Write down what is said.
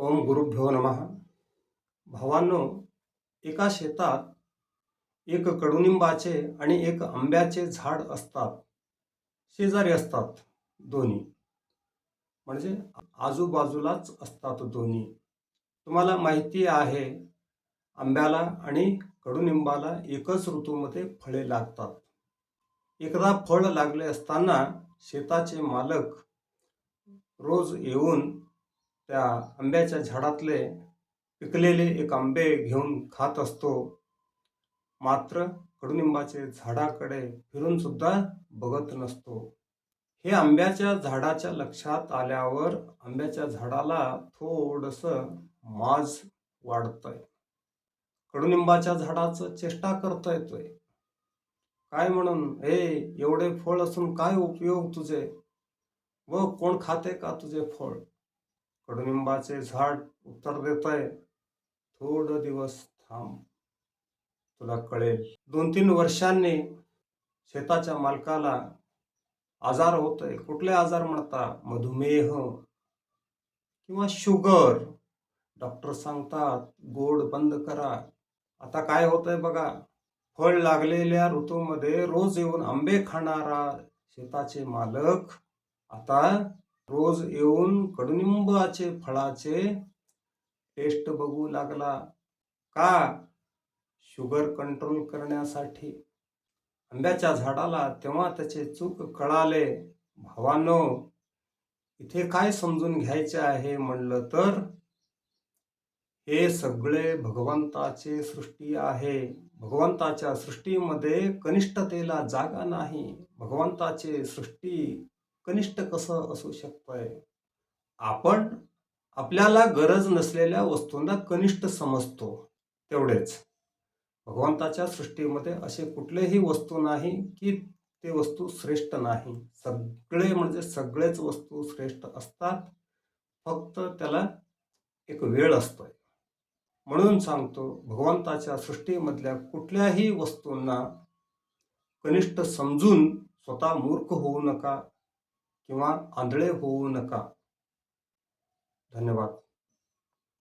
ओम गुरुभ्यो नम। भावांनो एका शेतात एक कडुनिंबाचे आणि एक आंब्याचे झाड असतात. शेजारी असतात दोन्ही. म्हणजे आजूबाजूलाच असतात दोन्ही. तुम्हाला माहिती आहे आंब्याला आणि कडुनिंबाला एकच ऋतूमध्ये फळे लागतात. एकदा फळ लागले असताना शेताचे मालक रोज येऊन त्या आंब्याच्या झाडातले पिकलेले एक आंबे घेऊन खात असतो. मात्र कडुनिंबाचे झाडाकडे फिरून सुद्धा बघत नसतो. हे आंब्याच्या झाडाच्या लक्षात आल्यावर आंब्याच्या झाडाला थोडस माज वाढतंय. कडुनिंबाच्या झाडाचं चेष्टा करता येतोय काय म्हणून? हे एवढे फळ असून काय उपयोग तुझे? व कोण खाते का तुझे फळ? कडुनिंबाचे झाड उत्तर देत आहे थोडं दिवस थांब तुला कळेल. दोन तीन वर्षांनी शेताच्या मालकाला आजार होतोय. कुठले आजार म्हणता? मधुमेह किंवा शुगर? डॉक्टर सांगतात गोड बंद करा. आता काय होतंय बघा? फळ लागलेल्या ऋतूमध्ये रोज येऊन आंबे खाणारा शेताचे मालक आता रोज येऊन कडुनिंबाचे फळाचे टेस्ट बघू लागला. का? शुगर कंट्रोल करण्यासाठी. आंब्याच्या झाडाला तेव्हा त्याचे चूक कळाले. भावानो इथे काय समजून घ्यायचे आहे म्हणलं तर हे सगळे भगवंताचे सृष्टी आहे. भगवंताच्या सृष्टीमध्ये कनिष्ठतेला जागा नाही. भगवंताचे सृष्टी कनिष्ठ कसं असू शकतंय? आपण आपल्याला गरज नसलेल्या वस्तूंना कनिष्ठ समजतो तेवढेच. भगवंताच्या सृष्टीमध्ये असे कुठलेही वस्तू नाही की ते वस्तू श्रेष्ठ नाही. सगळे म्हणजे सगळेच वस्तू श्रेष्ठ असतात फक्त त्याला एक वेळ असतोय. म्हणून सांगतो भगवंताच्या सृष्टीमधल्या कुठल्याही वस्तूंना कनिष्ठ समजून स्वतः मूर्ख होऊ नका. किंवा आंधळे होऊ नका. धन्यवाद.